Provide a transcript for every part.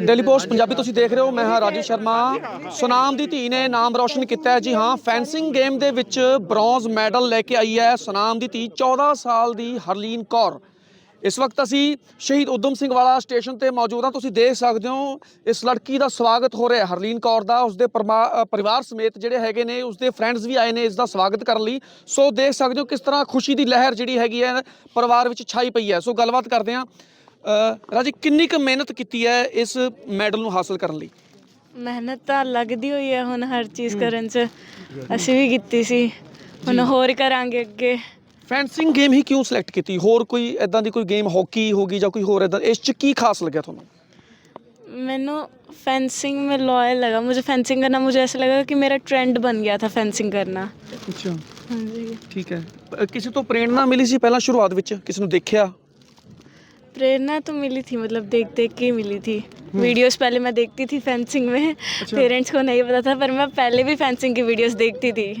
Daily post Punjabi ਤੁਸੀਂ ਦੇਖ ਰਹੇ ਹੋ ਮੈਂ ਹਾਂ ਰਾਜੂ ਸ਼ਰਮਾ। ਸੁਨਾਮ ਦੀ ਧੀ ਨੇ ਨਾਮ ਰੌਸ਼ਨ ਕੀਤਾ ਹੈ। ਜੀ ਹਾਂ ਫੈਂਸਿੰਗ ਗੇਮ ਦੇ ਵਿੱਚ ਬ੍ਰੌਂਜ਼ ਮੈਡਲ ਲੈ ਕੇ ਆਈ ਹੈ ਸੁਨਾਮ ਦੀ ਧੀ 14 ਸਾਲ ਦੀ ਹਰਲੀਨ ਕੌਰ। ਇਸ ਵਕਤ ਅਸੀਂ ਸ਼ਹੀਦ ਉਦਮ ਸਿੰਘ ਵਾਲਾ ਸਟੇਸ਼ਨ ਤੇ ਮੌਜੂਦ ਹਾਂ। ਤੁਸੀਂ ਦੇਖ ਸਕਦੇ ਹੋ ਇਸ ਲੜਕੀ ਦਾ ਸਵਾਗਤ ਹੋ ਰਿਹਾ ਹੈ ਹਰਲੀਨ ਕੌਰ ਦਾ। ਉਸਦੇ ਪਰਿਵਾਰ ਸਮੇਤ ਜਿਹੜੇ ਹੈਗੇ ਨੇ ਉਸਦੇ ਫਰੈਂਡਸ ਵੀ ਆਏ ਨੇ ਇਸ ਦਾ ਸਵਾਗਤ ਕਰਨ ਲਈ। ਸੋ ਦੇਖ ਸਕਦੇ ਹੋ ਕਿਸ ਤਰ੍ਹਾਂ ਖੁਸ਼ੀ ਦੀ ਲਹਿਰ ਜਿਹੜੀ ਹੈਗੀ ਹੈ ਪਰਿਵਾਰ ਵਿੱਚ ਛਾਈ ਪਈ ਹੈ। ਸੋ ਗੱਲਬਾਤ ਕਰਦੇ ਹਾਂ ਰਾਜੀ ਕਿੰਨੀ ਕੁ ਮਿਹਨਤ ਕੀਤੀ ਹੈ ਇਸ ਮੈਡਲ ਨੂੰ ਹਾਸਲ ਕਰਨ ਲਈ ਮਿਹਨਤ ਤਾਂ ਲੱਗਦੀ ਹੋਈ ਹੈ ਹੁਣ ਹਰ ਚੀਜ਼ ਕਰਨ 'ਚ ਅਸੀਂ ਵੀ ਕੀਤੀ ਸੀ ਹੁਣ ਹੋਰ ਕਰਾਂਗੇ ਅੱਗੇ ਫੈਂਸਿੰਗ ਗੇਮ ਹੀ ਕਿਉਂ ਸਿਲੈਕਟ ਕੀਤੀ ਹੋਰ ਕੋਈ ਐਦਾਂ ਦੀ ਕੋਈ ਗੇਮ ਹਾਕੀ ਹੋਗੀ ਜਾਂ ਕੋਈ ਹੋਰ ਐਦਾਂ ਇਸ 'ਚ ਕੀ ਖਾਸ ਲੱਗਿਆ ਤੁਹਾਨੂੰ मैंने फेंसिंग में लॉयल लगा मुझे फेंसिंग करना मुझे ऐसा लगा कि मेरा ट्रेंड बन गया था फेंसिंग करना ਅੱਛਾ हाँ जी ਠੀਕ ਹੈ ਅ, ਕਿਸੇ ਤੋਂ ਪ੍ਰੇਰਣਾ ਮਿਲੀ ਸੀ ਪਹਿਲਾਂ ਸ਼ੁਰੂਆਤ ਵਿੱਚ ਕਿਸੇ ਨੂੰ ਦੇਖਿਆ प्रेरणा तो मिली थी मतलब देख देख के ही मिली थी। वीडियोस पहले मैं देखती थी फेंसिंग में अच्छा। पेरेंट्स को नहीं पता था पर मैं पहले भी फेंसिंग की वीडियोस देखती थी।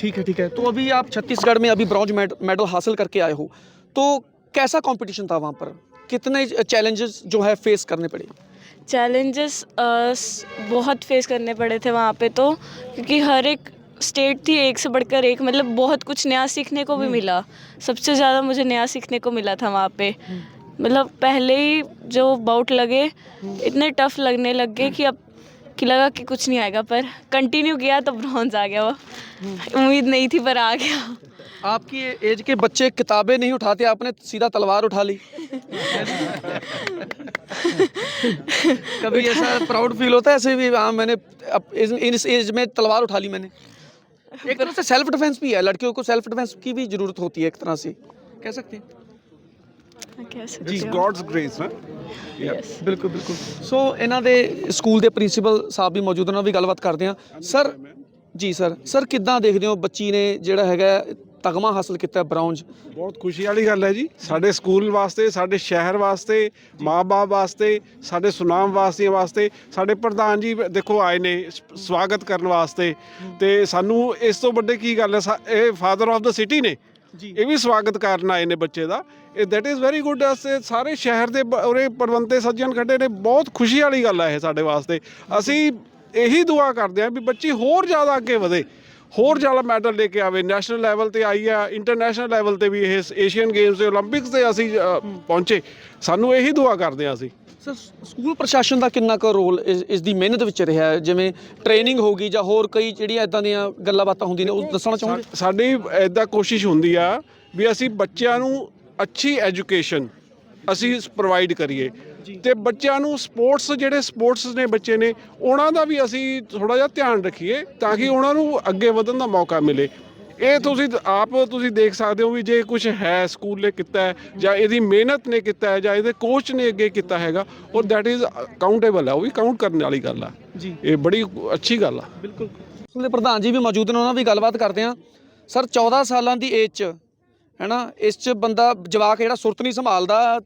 ठीक है ठीक है। तो अभी आप छत्तीसगढ़ में अभी ब्रॉन्ज मेडल हासिल करके आए हो तो कैसा कंपटीशन था वहाँ पर? कितने चैलेंजेस जो है फेस करने पड़े? चैलेंजेस बहुत फेस करने पड़े थे वहाँ पे तो क्योंकि हर एक स्टेट थी एक से बढ़कर एक मतलब बहुत कुछ नया सीखने को भी मिला। सबसे ज़्यादा मुझे नया सीखने को मिला था वहाँ पे। मतलब पहले ही जो बाउट लगे इतने टफ लगने लग गए कि अब कि लगा कि कुछ नहीं आएगा पर कंटिन्यू किया तो ब्रॉन्ज आ गया वो। उम्मीद नहीं थी पर आ गया। आपकी एज के बच्चे किताबें नहीं उठाते आपने सीधा तलवार उठा ली। कभी ऐसा प्राउड फील होता है ऐसे भी हाँ मैंने इस इन इस एज में तलवार उठा ली मैंने। एक तरह से सेल्फ डिफेंस भी है लड़कियों को सेल्फ डिफेंस की भी ज़रूरत होती है एक तरह से। कह सकते हैं? I guess it's ਗ੍ਰੇਸ ਨਾ Yes. ਬਿਲਕੁਲ ਬਿਲਕੁਲ ਸੋ ਇਹਨਾਂ ਦੇ ਸਕੂਲ ਦੇ ਪ੍ਰਿੰਸੀਪਲ ਸਾਹਿਬ ਵੀ ਮੌਜੂਦ ਨੇ ਉਹਨਾਂ ਵੀ ਗੱਲਬਾਤ ਕਰਦੇ ਆ ਸਰ ਜੀ ਸਰ ਸਰ ਕਿੱਦਾਂ ਦੇਖਦੇ ਹੋ ਬੱਚੀ ਨੇ ਜਿਹੜਾ ਹੈਗਾ ਤਗਮਾ ਹਾਸਲ ਕੀਤਾ ਬ੍ਰਾਊਨਜ ਬਹੁਤ ਖੁਸ਼ੀ ਵਾਲੀ ਗੱਲ ਹੈ ਜੀ ਸਾਡੇ ਸਕੂਲ ਵਾਸਤੇ ਸਾਡੇ ਸ਼ਹਿਰ ਵਾਸਤੇ ਮਾਪੇ ਵਾਸਤੇ ਸਾਡੇ ਸੁਨਾਮ ਵਾਸਤੇ ਵਾਸਤੇ ਸਾਡੇ ਪ੍ਰਧਾਨ ਜੀ ਦੇਖੋ ਆਏ ਨੇ ਸਵਾਗਤ ਕਰਨ ਵਾਸਤੇ ਤੇ ਸਾਨੂੰ ਇਸ ਤੋਂ ਵੱਡੇ ਕੀ ਗੱਲ ਹੈ ਸਾ- ਇਹ ਫਾਦਰ ਆਫ ਦਾ ਸਿਟੀ ਨੇ ਇਹ ਵੀ ਸਵਾਗਤ ਕਰਨ ਆਏ ਨੇ ਬੱਚੇ ਦਾ। ਇਹ ਦੈਟ ਇਜ਼ ਵੈਰੀ ਗੁੱਡ ਅਸੇ ਸਾਰੇ ਸ਼ਹਿਰ ਦੇ ਉਰੇ ਪਰਵੰਤੇ ਸੱਜਣ ਖੜੇ ਨੇ ਬਹੁਤ ਖੁਸ਼ੀ ਵਾਲੀ ਗੱਲ ਹੈ ਇਹ ਸਾਡੇ ਵਾਸਤੇ। ਅਸੀਂ ਇਹੀ ਦੁਆ ਕਰਦੇ ਹਾਂ ਵੀ ਬੱਚੀ ਹੋਰ ਜ਼ਿਆਦਾ ਅੱਗੇ ਵਧੇ। ਹੋਰ ਜ਼ਿਆਦਾ ਮੈਡਲ ਲੈ ਕੇ ਆਵੇ ਨੈਸ਼ਨਲ ਲੈਵਲ ਤੇ ਆਈ ਆ ਇੰਟਰਨੈਸ਼ਨਲ ਲੈਵਲ ਤੇ ਵੀ ਇਹ ਏਸ਼ੀਅਨ ਗੇਮਸ ਤੇ 올림픽ਸ ਤੇ ਅਸੀਂ ਪਹੁੰਚੇ। ਸਾਨੂੰ ਇਹੀ ਦੁਆ ਕਰਦੇ ਆ ਅਸੀਂ। ਸਰ ਸਕੂਲ ਪ੍ਰਸ਼ਾਸਨ ਦਾ ਕਿੰਨਾ ਕੁ ਰੋਲ ਇਸ ਦੀ ਮਿਹਨਤ ਵਿੱਚ ਰਿਹਾ ਜਿਵੇਂ ਟ੍ਰੇਨਿੰਗ ਹੋ ਗਈ ਜਾਂ ਹੋਰ ਕਈ ਜਿਹੜੀਆਂ ਇਦਾਂ ਦੀਆਂ ਗੱਲਾਂ ਬਾਤਾਂ ਹੁੰਦੀਆਂ ਨੇ ਉਹ ਦੱਸਣਾ ਚਾਹੁੰਦੇ ਸਾਡੀ ਇਦਾਂ ਕੋਸ਼ਿਸ਼ ਹੁੰਦੀ ਆ ਵੀ ਅਸੀਂ ਬੱਚਿਆਂ ਨੂੰ ਅੱਛੀ ਐਜੂਕੇਸ਼ਨ ਅਸੀਂ ਪ੍ਰੋਵਾਈਡ ਕਰੀਏ। ਤੇ ਬੱਚਿਆਂ ਨੂੰ ਸਪੋਰਟਸ ਜਿਹੜੇ ਸਪੋਰਟਸ ਨੇ ਬੱਚੇ ਨੇ ਉਹਨਾਂ ਦਾ ਵੀ ਅਸੀਂ ਥੋੜਾ ਜਿਹਾ ਧਿਆਨ ਰੱਖੀਏ ਤਾਂ ਕਿ ਉਹਨਾਂ ਨੂੰ ਅੱਗੇ ਵਧਣ ਦਾ ਮੌਕਾ ਮਿਲੇ। ਇਹ ਤੁਸੀਂ ਆਪ ਤੁਸੀਂ ਦੇਖ ਸਕਦੇ ਹੋ ਵੀ ਜੇ ਕੁਝ ਹੈ ਸਕੂਲ ਨੇ ਕੀਤਾ ਹੈ ਜਾਂ ਇਹਦੀ ਮਿਹਨਤ ਨੇ ਕੀਤਾ ਹੈ ਜਾਂ ਇਹਦੇ ਕੋਚ ਨੇ ਅੱਗੇ ਕੀਤਾ ਹੈਗਾ ਉਹ ਦੈਟ ਇਜ਼ ਕਾਊਂਟੇਬਲ ਹੈ ਉਹ ਵੀ ਕਾਊਂਟ ਕਰਨ ਵਾਲੀ ਗੱਲ ਆ। ਜੀ। ਇਹ ਬੜੀ ਅੱਛੀ ਗੱਲ ਆ। ਬਿਲਕੁਲ। ਸਕੂਲ ਦੇ ਪ੍ਰਧਾਨ ਜੀ ਵੀ ਮੌਜੂਦ ਨੇ ਉਹਨਾਂ ਵੀ ਗੱਲਬਾਤ ਕਰਦੇ ਹਾਂ। ਸਰ 14 ਸਾਲਾਂ ਦੀ ਏਜ 'ਚ ਹੈਨਾ ਇਸ 'ਚ ਬੰਦਾ ਜਵਾਕ ਜਿਹੜਾ ਸੁਰਤ ਨਹੀਂ ਸੰਭਾਲਦਾ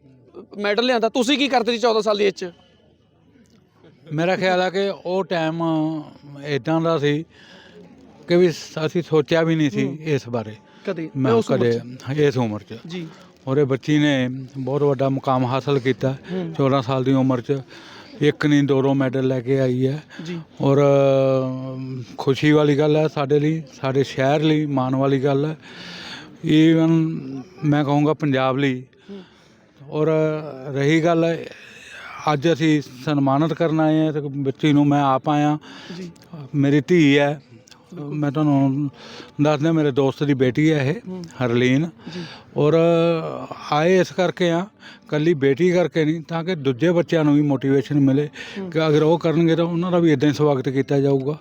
ਮੈਡਲ ਲਿਆਂਦਾ। ਤੁਸੀਂ ਕੀ ਕਰਦੇ ਸੀ 14 ਸਾਲ ਦੀ ਏਜ 'ਚ? ਮੇਰਾ ਖਿਆਲ ਹੈ ਕਿ ਉਹ ਟਾਈਮ ਇਦਾਂ ਦਾ ਸੀ ਕਿ ਵੀ ਅਸੀਂ ਸੋਚਿਆ ਵੀ ਨਹੀਂ ਸੀ ਇਸ ਬਾਰੇ। ਕਦੇ? ਮੈਂ ਉਸ ਉਮਰ ਕਦੇ 'ਚ? ਇਸ ਉਮਰ 'ਚ। ਜੀ। ਔਰ ਇਹ ਬੱਚੀ ਨੇ ਬਹੁਤ ਵੱਡਾ ਮੁਕਾਮ ਹਾਸਲ ਕੀਤਾ 14 ਸਾਲ ਦੀ ਉਮਰ 'ਚ। ਇੱਕ ਨਹੀਂ ਦੋ ਦੋ ਮੈਡਲ ਲੈ ਕੇ ਆਈ ਹੈ। ਜੀ। ਔਰ ਖੁਸ਼ੀ ਵਾਲੀ ਗੱਲ ਹੈ ਸਾਡੇ ਲਈ ਸਾਡੇ ਸ਼ਹਿਰ ਲਈ ਮਾਣ ਵਾਲੀ ਗੱਲ ਹੈ। ਈਵਨ ਮੈਂ ਕਹੂੰਗਾ ਪੰਜਾਬ ਲਈ ਔਰ ਰਹੀ ਗੱਲ ਅੱਜ ਅਸੀਂ ਸਨਮਾਨਿਤ ਕਰਨ ਆਏ ਹਾਂ ਤੇ ਬੱਚੀ ਨੂੰ ਮੈਂ ਆਪ ਆਇਆ। ਮੇਰੀ ਧੀ ਹੈ। ਮੈਂ ਤੁਹਾਨੂੰ ਦੱਸਦਾ ਮੇਰੇ ਦੋਸਤ ਦੀ ਬੇਟੀ ਹੈ ਇਹ ਹਰਲੀਨ। ਔਰ ਆਏ ਇਸ ਕਰਕੇ ਆ ਕੱਲੀ ਬੇਟੀ ਕਰਕੇ ਨਹੀਂ ਤਾਂ ਕਿ ਦੂਜੇ ਬੱਚਿਆਂ ਨੂੰ ਵੀ ਮੋਟੀਵੇਸ਼ਨ ਮਿਲੇ ਕਿ ਅਗਰ ਉਹ ਕਰਨਗੇ ਤਾਂ ਉਹਨਾਂ ਦਾ ਵੀ ਇਦਾਂ ਹੀ ਸਵਾਗਤ ਕੀਤਾ ਜਾਊਗਾ।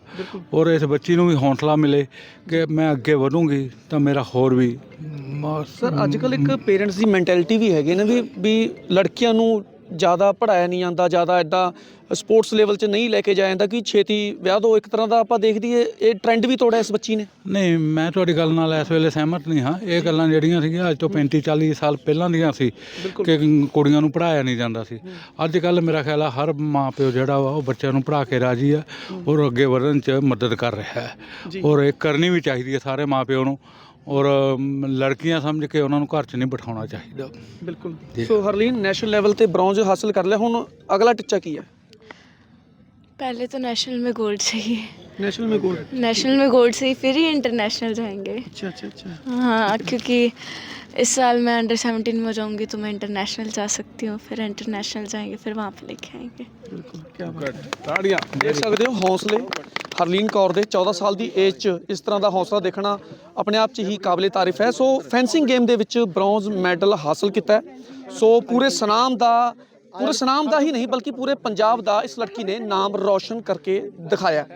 ਔਰ ਇਸ ਬੱਚੀ ਨੂੰ ਵੀ ਹੌਸਲਾ ਮਿਲੇ ਕਿ ਮੈਂ ਅੱਗੇ ਵਧੂੰਗੀ ਤਾਂ ਮੇਰਾ ਹੋਰ ਵੀ ਸਰ ਅੱਜ ਕੱਲ ਇੱਕ ਪੇਰੈਂਟਸ ਦੀ ਮੈਂਟੈਲਿਟੀ ਵੀ ਹੈਗੀ ਨਾ ਵੀ ਵੀ ਲੜਕੀਆਂ ਨੂੰ ਜ਼ਿਆਦਾ ਪੜਾਇਆ ਨਹੀਂ ਜਾਂਦਾ ਜ਼ਿਆਦਾ ਇਦਾਂ ਸਪੋਰਟਸ ਲੈਵਲ 'ਚ ਨਹੀਂ ਲੈ ਕੇ ਜਾਇਆ ਜਾਂਦਾ ਕਿ ਛੇਤੀ ਵਿਆਹ ਦੋ ਇੱਕ ਤਰ੍ਹਾਂ ਦਾ ਆਪਾਂ ਦੇਖਦੀ ਏ ਇਹ ਟ੍ਰੈਂਡ ਵੀ ਤੋੜਿਆ ਇਸ ਬੱਚੀ ਨੇ। ਨਹੀਂ ਮੈਂ ਤੁਹਾਡੀ ਗੱਲ ਨਾਲ ਇਸ ਵੇਲੇ ਸਹਿਮਤ ਨਹੀਂ ਹਾਂ। ਇਹ ਗੱਲਾਂ ਜਿਹੜੀਆਂ ਸੀਗੀਆਂ ਅੱਜ ਤੋਂ 35 40 ਸਾਲ ਪਹਿਲਾਂ ਦੀਆਂ ਸੀ ਕਿ ਕੁੜੀਆਂ ਨੂੰ ਪੜਾਇਆ ਨਹੀਂ ਜਾਂਦਾ ਸੀ। ਅੱਜ ਕੱਲ ਮੇਰਾ ਖਿਆਲ ਆ ਹਰ ਮਾਂ ਪਿਓ ਜਿਹੜਾ ਵਾ ਉਹ ਬੱਚਿਆਂ ਨੂੰ ਪੜਾ ਕੇ ਰਾਜੀ ਆ ਔਰ ਅੱਗੇ ਵਧਣ 'ਚ ਮਦਦ ਕਰ ਰਿਹਾ ਹੈ। ਔਰ ਇਹ ਕਰਨੀ ਵੀ ਚਾਹੀਦੀ ਹੈ ਸਾਰੇ ਮਾਂ ਪਿਓ ਨੂੰ। ਔਰ ਮ, ਲੜਕੀਆਂ ਸਮਝ ਕੇ ਉਹਨਾਂ ਨੂੰ ਘਰ 'ਚ ਨਹੀਂ ਬਿਠਾਉਣਾ ਚਾਹੀਦਾ ਬਿਲਕੁਲ ਸੋ ਹਰਲੀਨ ਨੈਸ਼ਨਲ ਲੈਵਲ ਤੇ ਬ੍ਰੌਂਜ਼ ਹਾਸਲ ਕਰ ਲਿਆ ਹੁਣ ਅਗਲਾ ਟੀਚਾ ਕੀ ਹੈ पहले तो नेशनल में गोल्ड चाहिए नेशनल में गोल्ड नेशनल में गोल्ड से ही फिर ही इंटरनेशनल जाएंगे अच्छा अच्छा अच्छा हाँ क्योंकि इस साल मैं अंडर सेवनटीन में हो जाऊंगी तो मैं इंटरनेशनल जा सकती हूँ फिर इंटरनेशनल जाएंगे फिर वहाँ पे लेके आएंगे बिल्कुल क्या बात ਤਾੜੀਆਂ ਦੇਖ ਸਕਦੇ ਹੋ ਹੌਸਲੇ ਹਰਲੀਨ ਕੌਰ ਦੇ 14 ਸਾਲ ਦੀ ਏਜ 'ਚ ਇਸ ਤਰ੍ਹਾਂ ਦਾ ਹੌਸਲਾ ਦੇਖਣਾ ਆਪਣੇ ਆਪ 'ਚ ਹੀ ਕਾਬਲੇ ਤਾਰੀਫ ਹੈ ਸੋ ਫੈਂਸਿੰਗ ਗੇਮ ਦੇ ਵਿੱਚ ਬ੍ਰੌਂਜ਼ ਮੈਡਲ ਹਾਸਲ ਕੀਤਾ ਹੈ। ਸੋ ਪੂਰੇ ਸਨਾਮ ਦਾ ਪੂਰੇ ਸਨਾਮ ਦਾ ਹੀ ਨਹੀਂ ਬਲਕਿ ਪੂਰੇ ਪੰਜਾਬ ਦਾ ਇਸ ਲੜਕੀ ਨੇ ਨਾਮ ਰੌਸ਼ਨ ਕਰਕੇ ਦਿਖਾਇਆ ਹੈ।